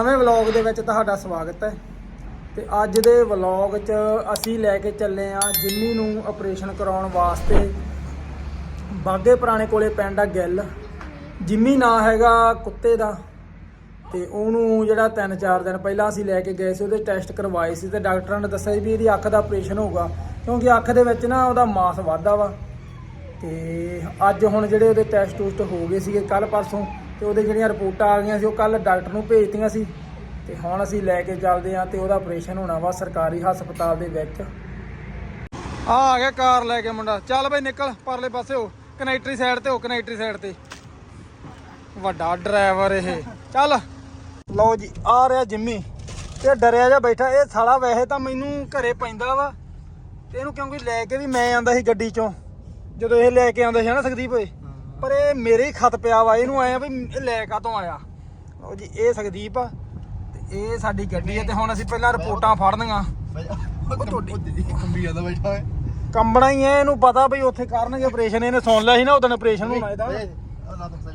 ਨਵੇਂ ਵਲੌਗ ਦੇ ਵਿੱਚ ਤੁਹਾਡਾ ਸਵਾਗਤ ਹੈ। ਤੇ ਅੱਜ ਦੇ ਵਲੌਗ 'ਚ ਅਸੀਂ ਲੈ ਕੇ ਚੱਲੇ ਆ ਜਿੰਮੀ ਨੂੰ ਆਪਰੇਸ਼ਨ ਕਰਾਉਣ ਵਾਸਤੇ। ਬਾਗੇ ਪੁਰਾਣੇ ਕੋਲੇ ਪਿੰਡ ਆ ਗਿੱਲ। ਜਿੰਮੀ ਨਾਂ ਹੈਗਾ ਕੁੱਤੇ ਦਾ। ਤੇ ਉਹਨੂੰ ਜਿਹੜਾ 3-4 ਦਿਨ ਪਹਿਲਾਂ ਅਸੀਂ ਲੈ ਕੇ ਗਏ ਸੀ, ਉਹਦੇ ਟੈਸਟ ਕਰਵਾਏ ਸੀ ਤੇ ਡਾਕਟਰਾਂ ਨੇ ਦੱਸਿਆ ਸੀ ਵੀ ਇਹਦੀ ਅੱਖ ਦਾ ਆਪਰੇਸ਼ਨ ਹੋਊਗਾ। ਕਿਉਂਕਿ ਅੱਖ ਦੇ ਵਿੱਚ ਨਾ ਉਹਦਾ ਮਾਸ ਵਾਧਾ ਵਾ। ਤੇ ਅੱਜ ਹੁਣ ਜਿਹੜੇ ਉਹਦੇ ਟੈਸਟ ਟੂਸਟ ਹੋ ਗਏ ਸੀਗੇ ਕੱਲ ਪਰਸੋਂ ਤੇ ਉਹਦੇ ਜਿਹੜੀਆਂ ਰਿਪੋਰਟਾਂ ਆ ਗਈਆਂ ਸੀ, ਉਹ ਕੱਲ ਡਾਕਟਰ ਨੂੰ ਭੇਜਤੀਆਂ ਸੀ। ਤੇ ਹੁਣ ਅਸੀਂ ਲੈ ਕੇ ਚੱਲਦੇ ਆ ਤੇ ਉਹਦਾ ਆਪਰੇਸ਼ਨ ਹੋਣਾ ਵਾ ਸਰਕਾਰੀ ਹਸਪਤਾਲ ਦੇ ਵਿੱਚ। ਆ ਆ ਗਿਆ ਕਾਰ ਲੈ ਕੇ ਮੁੰਡਾ। ਚੱਲ ਬਈ ਨਿਕਲ, ਪਰਲੇ ਪਾਸੇ ਹੋ। ਕਨੈਕਟਰੀ ਸਾਈਡ ਤੇ ਹੋ, ਕਨੈਕਟਰੀ ਸਾਈਡ ਤੇ। ਵੱਡਾ ਡਰਾਈਵਰ ਇਹ। ਚੱਲ। ਲਓ ਜੀ, ਆ ਰਿਹਾ ਜਿੰਮੀ ਤੇ ਡਰਿਆ ਜਾ ਬੈਠਾ। ਇਹ ਸਾਲਾ ਵੈਸੇ ਤਾਂ ਮੈਨੂੰ ਘਰੇ ਪੈਂਦਾ ਵਾ। ਤੇ ਇਹਨੂੰ ਕਿਉਂਕਿ ਲੈ ਕੇ ਵੀ ਮੈਂ ਆਂਦਾ ਸੀ ਗੱਡੀ ਚੋਂ। ਜਦੋਂ ਇਹ ਲੈ ਕੇ ਆਉਂਦਾ ਸੀ ਨਾ ਸੰਦੀਪ ਓਏ ਪਰ ਇਹ ਮੇਰੇ ਹੀ ਖਤ ਪਿਆ ਵਾ ਇਹਨੂੰ ਆਇਆ ਵੀ ਇਹ ਲੈ ਕਾਤੋਂ ਆਇਆ? ਲਓ ਜੀ ਇਹ ਸੰਦੀਪ ਆ ਤੇ ਇਹ ਸਾਡੀ ਗੱਡੀ ਹੈ ਤੇ ਹੁਣ ਅਸੀਂ ਪਹਿਲਾਂ ਰਿਪੋਰਟਾਂ ਫੜਨੀਆਂ। ਉਹ ਤੁਹਾਡੀ ਕੰਬੀ ਜਾਂਦਾ ਬੈਠਾ ਹੈ ਕੰਬਣਾ ਹੀ ਐ ਇਹਨੂੰ ਪਤਾ ਵੀ ਉੱਥੇ ਕਰਨਗੇ ਆਪਰੇਸ਼ਨ ਇਹਨੇ ਸੁਣ ਲਿਆ ਸੀ ਨਾ ਉਦੋਂ ਆਪਰੇਸ਼ਨ ਹੋਣਾ ਇਹਦਾ ਤੋਂ।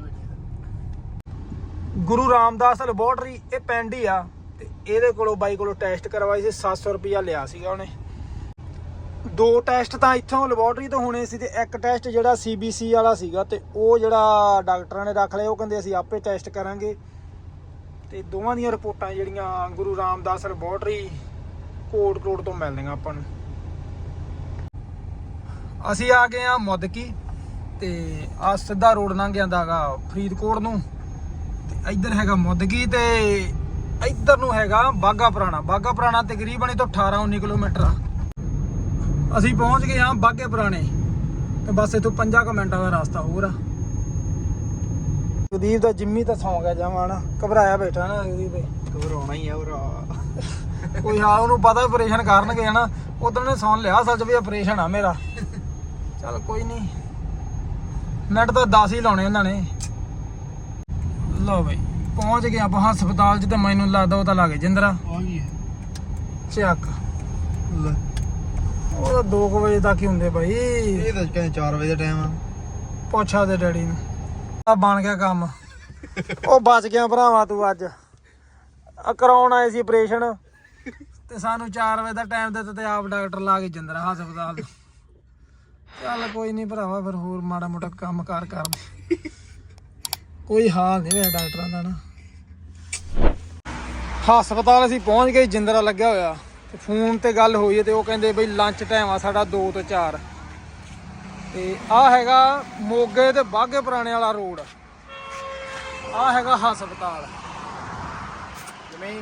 ਗੁਰੂ ਰਾਮਦਾਸ ਲੈਬੋਰਟਰੀ ਇਹ ਪਿੰਡ ਹੀ ਆ ਤੇ ਇਹਦੇ ਕੋਲੋਂ ਬਾਈ ਕੋਲੋਂ ਟੈਸਟ ਕਰਵਾਈ ਸੀ 700 ਰੁਪਿਆ ਲਿਆ ਸੀਗਾ ਉਹਨੇ। ਦੋ ਟੈਸਟ ਤਾਂ ਇੱਥੋਂ ਲੈਬੋਰਟਰੀ ਤੋਂ ਹੋਣੇ ਸੀ ਤੇ ਇੱਕ ਟੈਸਟ ਜਿਹੜਾ CBC ਵਾਲਾ ਸੀਗਾ ਤੇ ਉਹ ਜਿਹੜਾ ਡਾਕਟਰਾਂ ਨੇ ਰੱਖ ਲਿਆ, ਉਹ ਕਹਿੰਦੇ ਅਸੀਂ ਆਪੇ ਟੈਸਟ ਕਰਾਂਗੇ। ਤੇ ਦੋਵਾਂ ਦੀਆਂ ਰਿਪੋਰਟਾਂ ਜਿਹੜੀਆਂ ਗੁਰੂ ਰਾਮਦਾਸ ਲੈਬੋਰਟਰੀ ਕੋਟ ਕੋਟ ਤੋਂ ਮਿਲਦੀਆਂ ਆਪਾਂ ਨੂੰ। ਅਸੀਂ ਆ ਗਏ ਆ ਮੁੱਦਕੀ ਤੇ ਆ ਸਿੱਧਾ ਰੋਡ ਲੰਘ ਜਾਂਦਾਗਾ ਫਰੀਦਕੋਟ ਨੂੰ। ਤੇ ਇੱਧਰ ਹੈਗਾ ਮੁੱਦਕੀ ਤੇ ਇੱਧਰ ਨੂੰ ਹੈਗਾ ਬਾਗਾ ਪੁਰਾਣਾ। ਬਾਗਾ ਪੁਰਾਣਾ ਤਕਰੀਬਨ ਇਹ ਤੋਂ 18 19 ਕਿਲੋਮੀਟਰ ਆ। ਅਸੀਂ ਪਹੁੰਚ ਗਏ ਹਾਂ ਬਾਗੇ ਪੁਰਾਣੇ। ਤੇ ਬਸ ਇਥੋਂ 5 ਮਿੰਟਾਂ ਦਾ ਰਸਤਾ ਹੋਰ ਆ। ਸੁਦੀਪ ਦਾ ਜਿੰਮੀ ਤਾਂ ਸੌਂ ਗਿਆ ਜਾਵਾਂ ਨਾ ਘਬਰਾਇਆ ਬੈਠਾ ਨਾ ਸੁਦੀਪ ਘਬਰਾਉਣਾ ਹੀ ਆ ਭਰਾ। ਕੋਈ ਹਾਂ ਉਹਨੂੰ ਪਤਾ ਆਪਰੇਸ਼ਨ ਕਰਨਗੇ ਹਨਾ ਉਦੋਂ ਨੇ ਸੁਣ ਲਿਆ ਸੱਚ ਵੀ ਆਪਰੇਸ਼ਨ ਆ ਮੇਰਾ। ਚੱਲ ਕੋਈ ਨਹੀਂ ਮਿੰਟ ਤਾਂ 10 ਹੀ ਲਾਉਣੇ ਉਹਨਾਂ ਨੇ। ਲਓ ਬਈ ਪਹੁੰਚ ਗਏ ਆਪਾਂ ਹਸਪਤਾਲ 'ਚ ਤੇ ਮੈਨੂੰ ਲੱਗਦਾ ਉਹ ਤਾਂ ਲੱਗੇ ਜਿੰਦਰਾ। ਆ ਗਈ ਚੱਕ। ਲੈ। ਉਹ ਤਾਂ 2 ਵਜੇ ਤੱਕ ਹੀ ਹੁੰਦੇ ਬਾਈ ਇਹ ਤਾਂ ਕਹਿੰਦੇ 4 ਵਜੇ ਦਾ ਟਾਈਮ ਆ। ਪੁੱਛਾ ਦੇ ਡੈਡੀ ਨੂੰ। ਆ ਬਣ ਗਿਆ ਕੰਮ। ਉਹ ਬਚ ਗਿਆ ਭਰਾਵਾ ਤੂੰ ਅੱਜ। ਆ ਕਰਾਉਣ ਆਏ ਸੀ ਆਪਰੇਸ਼ਨ ਤੇ ਸਾਨੂੰ 4 ਵਜੇ ਦਾ ਟਾਈਮ ਦਿੱਤਾ ਤੇ ਆਪ ਡਾਕਟਰ ਲਾ ਕੇ ਜੰਦਰਾ ਹਸਪਤਾਲ। ਚੱਲ ਕੋਈ ਨਹੀਂ ਭਰਾਵਾ ਫਿਰ ਹੋਰ ਮਾੜਾ ਮੋਟਾ ਕੰਮ ਕਾਰ ਕਰਦੇ ਕੋਈ ਹਾਲ ਨਹੀਂ ਹੋਇਆ ਡਾਕਟਰਾਂ ਦਾ ਨਾ। ਹਸਪਤਾਲ ਅਸੀਂ ਪਹੁੰਚ ਗਏ ਜਿੰਦਰਾ ਲੱਗਿਆ ਹੋਇਆ। ਫੋਨ ਤੇ ਗੱਲ ਹੋਈ ਹੈ ਤੇ ਉਹ ਕਹਿੰਦੇ ਬਈ ਲੰਚ ਟਾਈਮ ਆ ਸਾਡਾ 2 ਤੋਂ 4 ਤੇ ਆ ਹੈਗਾ ਮੋਗੇ ਤੇ ਬਾਗੇ ਪੁਰਾਣੇ ਵਾਲਾ ਰੋਡ ਆ ਹੈਗਾ ਹਸਪਤਾਲ। ਜਿਵੇਂ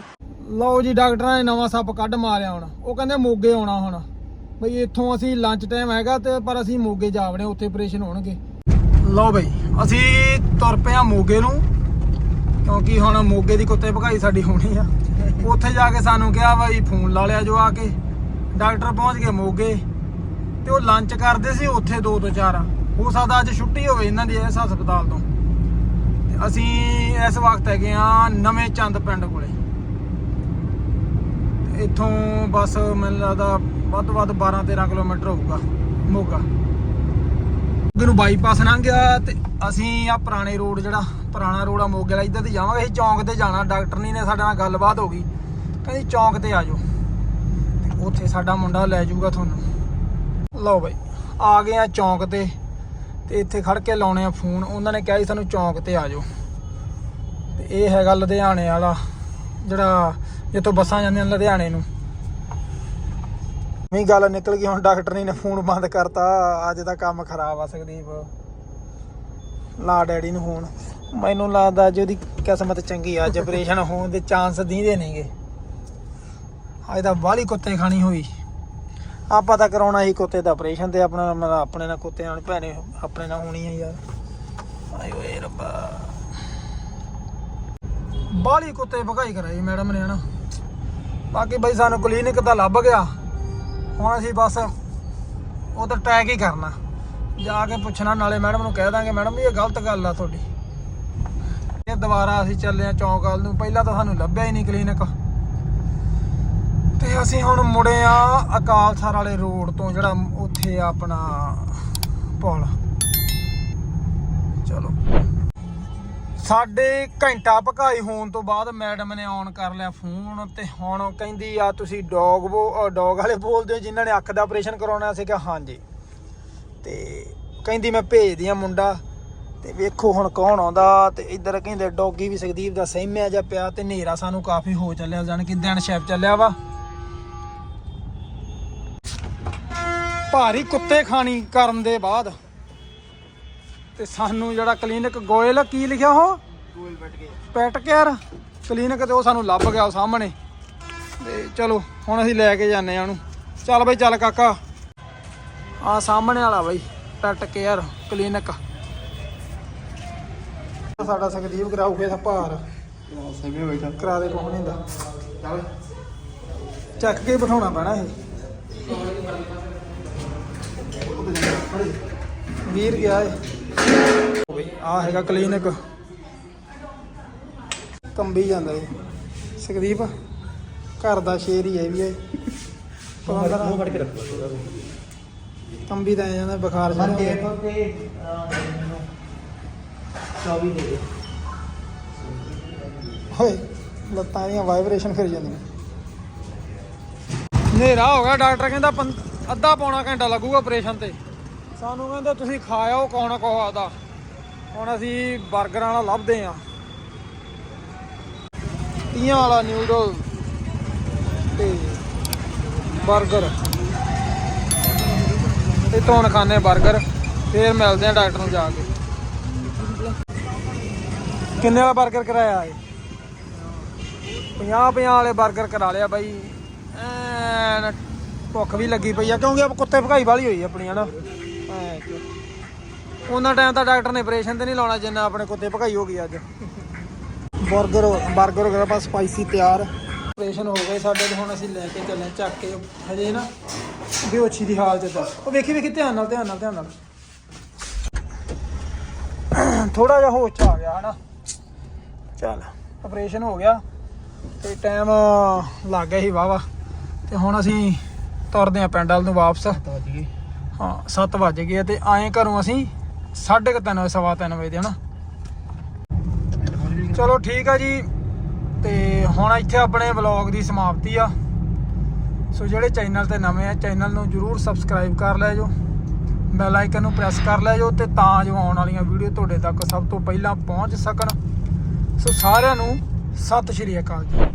ਲਓ ਜੀ, ਡਾਕਟਰਾਂ ਨੇ ਨਵਾਂ ਸੱਪ ਕੱਢ ਮਾਰਿਆ ਹੁਣ। ਉਹ ਕਹਿੰਦੇ ਮੋਗੇ ਆਉਣਾ ਹੁਣ। ਬਈ ਇੱਥੋਂ ਅਸੀਂ ਲੰਚ ਟਾਈਮ ਹੈਗਾ ਤੇ ਪਰ ਅਸੀਂ ਮੋਗੇ ਜਾਵਣੇ ਉੱਥੇ ਆਪਰੇਸ਼ਨ ਹੋਣਗੇ। ਲਓ ਬਈ, ਅਸੀਂ ਤੁਰ ਪਏ ਆ ਮੋਗੇ ਨੂੰ, ਕਿਉਂਕਿ ਹੁਣ ਮੋਗੇ ਦੀ ਕੁੱਤੇ ਭਗਾਈ ਸਾਡੀ ਹੋਣੀ ਆ। ਉੱਥੇ ਜਾ ਕੇ ਸਾਨੂੰ ਕਿਹਾ ਬਾਈ ਫੋਨ ਲਾ ਲਿਆ ਜੋ ਆ ਕੇ। ਡਾਕਟਰ ਪਹੁੰਚ ਗਏ ਮੋਗੇ। ਤੇ ਉਹ ਲੰਚ ਕਰਦੇ ਸੀ ਉੱਥੇ 2 ਤੋਂ 4 ਹੋ ਸਕਦਾ ਅੱਜ ਛੁੱਟੀ ਹੋਵੇ ਇਹਨਾਂ ਦੀ ਇਸ ਹਸਪਤਾਲ ਤੋਂ। ਅਸੀਂ ਇਸ ਵਕਤ ਹੈਗੇ ਆ ਨਵੇਂ ਚੰਦ ਪਿੰਡ ਕੋਲੇ। ਤੇ ਇੱਥੋਂ ਬਸ ਮੈਨੂੰ ਲੱਗਦਾ ਵੱਧ ਤੋਂ ਵੱਧ 12 13 ਕਿਲੋਮੀਟਰ ਹੋਊਗਾ ਮੋਗਾ। ਅੱਗੇ ਨੂੰ ਬਾਈਪਾਸ ਲੰਘ ਗਿਆ ਤੇ ਅਸੀਂ ਆ ਪੁਰਾਣੇ ਰੋਡ ਜਿਹੜਾ, ਪੁਰਾਣਾ ਰੋਡ ਆ ਮੋਗੇ ਵਾਲਾ, ਇੱਧਰ ਦੀ ਜਾਵਾਂਗੇ। ਅਸੀਂ ਚੌਂਕ ਤੇ ਜਾਣਾ, ਡਾਕਟਰ ਨੀ ਨੇ ਸਾਡੇ ਨਾਲ ਗੱਲਬਾਤ ਹੋ ਗਈ। ਕਹਿੰਦੀ ਚੌਂਕ ਤੇ ਆ ਜਾਓ। ਤੇ ਉੱਥੇ ਸਾਡਾ ਮੁੰਡਾ ਲੈ ਜਾਊਗਾ ਤੁਹਾਨੂੰ। ਲਓ ਬਾਈ, ਆ ਗਏ ਆ ਚੌਂਕ ਤੇ ਤੇ ਇੱਥੇ ਖੜ ਕੇ ਲਾਉਣੇ ਆ ਫੋਨ। ਉਹਨਾਂ ਨੇ ਕਿਹਾ ਸੀ ਸਾਨੂੰ ਚੌਂਕ ਤੇ ਆ ਜਾਓ। ਤੇ ਇਹ ਹੈਗਾ ਲੁਧਿਆਣੇ ਵਾਲਾ, ਜਿਹੜਾ ਜਿੱਥੋਂ ਬੱਸਾਂ ਜਾਂਦੀਆਂ ਲੁਧਿਆਣੇ ਨੂੰ। ਵੀ ਗੱਲ ਨਿਕਲ ਗਈ, ਹੁਣ ਡਾਕਟਰ ਨੇ ਫੋਨ ਬੰਦ ਕਰਤਾ। ਅੱਜ ਦਾ ਕੰਮ ਖਰਾਬ ਆ ਸਕਦੀਪ ਲਾ ਡੈਡੀ ਨੂੰ ਫੋਨ। ਮੈਨੂੰ ਲੱਗਦਾ ਅੱਜ ਉਹਦੀ ਕਿਸਮਤ ਚੰਗੀ ਆ, ਅੱਜ ਆਪਰੇਸ਼ਨ ਹੋਣ ਦੇ ਚਾਂਸ ਦੀਂਦੇ ਨਹੀਂਗੇ ਅੱਜ ਤਾਂ ਬਾਹਲੀ ਕੁੱਤੇ ਖਾਣੀ ਹੋਈ। ਆਪਾਂ ਤਾਂ ਕਰਾਉਣਾ ਹੀ ਕੁੱਤੇ ਦਾ ਆਪਰੇਸ਼ਨ ਤੇ, ਆਪਣਾ ਆਪਣੇ ਨਾਲ ਕੁੱਤੇ ਨਾਲ ਭੈਣੇ, ਆਪਣੇ ਨਾਲ ਹੋਣੀ ਆ ਯਾਰ। ਆਏ ਓਏ ਰੱਬਾ। ਬਾਹਲੀ ਕੁੱਤੇ ਭਗਾਈ ਕਰਾਈ ਮੈਡਮ ਨੇ, ਹਨਾ। ਬਾਕੀ ਬਈ ਸਾਨੂੰ ਕਲੀਨਿਕ ਤਾਂ ਲੱਭ ਗਿਆ। ਹੁਣ ਅਸੀਂ ਬਸ ਉਹ ਤਾਂ ਟੈਗ ਹੀ ਕਰਨਾ। ਜਾ ਕੇ ਪੁੱਛਣਾ, ਨਾਲੇ ਮੈਡਮ ਨੂੰ ਕਹਿ ਦਾਂਗੇ ਮੈਡਮ ਇਹ ਗਲਤ ਗੱਲ ਆ ਤੁਹਾਡੀ। ਇਹ ਦੁਬਾਰਾ ਅਸੀਂ ਚੱਲੇ ਆ ਚੌਂਕ ਵੱਲ ਨੂੰ। ਪਹਿਲਾਂ ਤਾਂ ਸਾਨੂੰ ਲੱਭਿਆ ਹੀ ਨਹੀਂ ਕਲੀਨਿਕ ਤੇ ਅਸੀਂ ਹੁਣ ਮੁੜੇ ਆ ਅਕਾਲਸਰ ਵਾਲੇ ਰੋਡ ਤੋਂ, ਜਿਹੜਾ ਉੱਥੇ ਆਪਣਾ ਪੁਲ। ਚਲੋ। ਸਾਡੇ ਘੰਟਾ ਭਕਾਈ ਹੋਣ ਤੋਂ ਬਾਅਦ ਮੈਡਮ ਨੇ ਔਨ ਕਰ ਲਿਆ ਫੋਨ ਤੇ ਹੁਣ ਉਹ ਕਹਿੰਦੀ ਆ, ਤੁਸੀਂ ਡੌਗ ਡੌਗ ਵਾਲੇ ਬੋਲਦੇ ਹੋ, ਜਿਨ੍ਹਾਂ ਨੇ ਅੱਖ ਦਾ ਆਪਰੇਸ਼ਨ ਕਰਾਉਣਾ ਸੀਗਾ ਹਾਂਜੀ। ਤੇ ਕਹਿੰਦੀ ਮੈਂ ਭੇਜਦੀ ਆ ਮੁੰਡਾ, ਤੇ ਵੇਖੋ ਹੁਣ ਕੌਣ ਆਉਂਦਾ, ਤੇ ਇੱਧਰ ਕਹਿੰਦੇ ਡੌਗੀ ਵੀ ਸੁਖਦੀਪ ਦਾ ਸਹਿਮਿਆ ਜਾ ਪਿਆ, ਤੇ ਹਨੇਰਾ ਸਾਨੂੰ ਕਾਫੀ ਹੋ ਚੱਲਿਆ, ਜਾਣ ਕਿ ਦਿਨ ਸ਼ੈਪ ਚੱਲਿਆ ਵਾ। ਭਾਰੀ ਕੁੱਤੇ ਖਾਣੀ ਕਰਨ ਦੇ ਬਾਅਦ ਤੇ ਸਾਨੂੰ ਜਿਹੜਾ ਕਲੀਨਿਕ ਗੋਇਲ ਕੀ ਲਿਖਿਆ ਉਹ? ਗੋਲ ਬੈਠ ਕੇ ਪੈਟ ਕੇਅਰ ਕਲੀਨਿਕ ਤੇ ਉਹ ਸਾਨੂੰ ਲੱਭ ਗਿਆ ਉਹ ਸਾਹਮਣੇ। ਤੇ ਚਲੋ ਹੁਣ ਅਸੀਂ ਲੈ ਕੇ ਜਾਂਦੇ ਆ ਉਹਨੂੰ। ਚੱਲ ਬਈ ਚੱਲ ਕਾਕਾ। ਆ ਸਾਹਮਣੇ ਵਾਲਾ ਬਈ ਪੈਟ ਕੇਅਰ ਕਲੀਨਿਕ। ਸਾਡਾ ਸੁਖਦੀਪ ਕਰਾਉ ਫੇਰ ਭਾਰ। ਬੈਠਾ ਕਰਾ ਦੇ ਕੋਹ ਨਹੀਂ ਚੱਲ। ਚੱਕ ਕੇ ਬਿਠਾਉਣਾ ਪੈਣਾ ਇਹ। ਵੀਰ ਗਿਆ ਏ। ਆ ਹੈਗਾ ਕਲੀਨਿਕ। ਕੰਬੀ ਜਾਂਦਾ ਏ ਸੁਖਦੀਪ ਘਰ ਦਾ ਸ਼ੇਰ ਹੀ ਹੈ ਵੀ ਇਹ। ਮੂੰਹ ਫੜ ਕੇ ਰੱਖ। ਕੰਬੀ ਤਾਂ ਜਾਂਦਾ ਬੁਖਾਰ ਚੜ੍ਹ ਗਿਆ। ਤੇ 24 ਦੇ ਦੇ ਓਏ ਲੱਤਾਂ ਦੀਆਂ ਵਾਈਬ੍ਰੇਸ਼ਨ ਫਿਰ ਜਾਂਦੀਆਂ। ਹਨੇਰਾ ਹੋ ਗਿਆ ਡਾਕਟਰ ਕਹਿੰਦਾ ਪੰ- ਅੱਧਾ ਪੌਣਾ ਘੰਟਾ ਲੱਗੂਗਾ ਆਪਰੇਸ਼ਨ ਤੇ। ਸਾਨੂੰ ਕਹਿੰਦੇ ਤੁਸੀਂ ਖਾਇਓ ਕੌਣ ਕੋ ਆਦਾ ਹੁਣ ਅਸੀਂ 버ਗਰ ਵਾਲਾ ਲੱਭਦੇ ਆ ਤੀਆਂ ਵਾਲਾ ਨਿਊਡਲ ਤੇ 버ਗਰ ਤੇ ਹੁਣ ਖਾਣੇ 버ਗਰ ਫੇਰ ਮਿਲਦੇ ਆ ਡਾਕਟਰ ਨੂੰ ਜਾ ਕੇ। ਕਿੰਨੇ ਦਾ 버ਗਰ ਕਰਾਇਆ ਏ ਪੰਜਾਹ 50 ਵਾਲੇ 버ਗਰ ਕਰਾ ਲਿਆ ਬਾਈ। ਐਨ ਭੁੱਖ ਵੀ ਲੱਗੀ ਪਈ ਆ, ਕਿਉਂਕਿ ਆਪ ਕੁੱਤੇ ਭਗਾਈ ਵਾਲੀ ਹੋਈ ਆਪਣੀ ਹਨਾ ਉਹਨਾਂ ਟਾਈਮ ਤਾਂ ਡਾਕਟਰ ਨੇ ਆਪਰੇਸ਼ਨ ਤੇ ਨਹੀਂ ਲਾਉਣਾ ਜਿੰਨਾ ਆਪਣੇ ਕੁੱਤੇ ਭਗਾਈ ਹੋ ਗਈ ਅੱਜ। 버ਗਰ 버ਗਰ ਵਗੈਰਾ ਬਸ ਸਪਾਈਸੀ ਤਿਆਰ। ਆਪਰੇਸ਼ਨ ਹੋ ਗਏ ਸਾਡੇ ਤੇ ਹੁਣ ਅਸੀਂ ਲੈ ਕੇ ਚੱਲੇ ਚੱਕ ਕੇ। ਹਜੇ ਨਾ ਬੇਹੋਸ਼ੀ ਦੀ ਹਾਲਤ ਚ ਆ। ਉਹ ਵੇਖੀ ਵੇਖੀ ਧਿਆਨ ਨਾਲ ਧਿਆਨ ਨਾਲ ਧਿਆਨ ਨਾਲ। ਥੋੜਾ ਜਿਹਾ ਹੋਸ਼ 'ਚ ਆ ਗਿਆ ਹਨਾ? ਚੱਲ ਆਪਰੇਸ਼ਨ ਹੋ ਗਿਆ ਤੇ ਟਾਈਮ ਲੱਗ ਗਿਆ ਸੀ ਵਾਵਾ ਤੇ ਹੁਣ ਅਸੀਂ ਤੁਰਦੇ ਆਂ ਪਿੰਡ ਵੱਲ ਨੂੰ ਵਾਪਸ। ਤਾਂ ਵੱਜ ਗਏ। ਹਾਂ 7 ਵਜ ਗਏ ਆ ਤੇ ਆਏ ਘਰੋਂ ਅਸੀਂ 3:30 ਸਵਾ ਤਿੰਨ ਵਜੇ ਦੇ, ਹਨਾ? ਚਲੋ ਠੀਕ ਆ ਜੀ, ਤੇ ਹੁਣ ਇੱਥੇ ਆਪਣੇ ਵਲੌਗ ਦੀ ਸਮਾਪਤੀ ਆ। ਸੋ ਜਿਹੜੇ ਚੈਨਲ ਤੇ ਨਵੇਂ ਆ, ਚੈਨਲ ਨੂੰ ਜਰੂਰ ਸਬਸਕ੍ਰਾਈਬ ਕਰ ਲੈ ਜੋ, ਬੈਲ ਆਈਕਨ ਨੂੰ ਪ੍ਰੈਸ ਕਰ ਲੈ ਜੋ, ਤੇ ਤਾਂ ਜੋ ਆਉਣ ਵਾਲੀਆਂ ਵੀਡੀਓ ਤੁਹਾਡੇ ਤੱਕ ਸਭ ਤੋਂ ਪਹਿਲਾਂ ਪਹੁੰਚ ਸਕਣ। ਸੋ ਸਾਰਿਆਂ ਨੂੰ ਸਤਿ ਸ਼੍ਰੀ ਅਕਾਲ ਜੀ।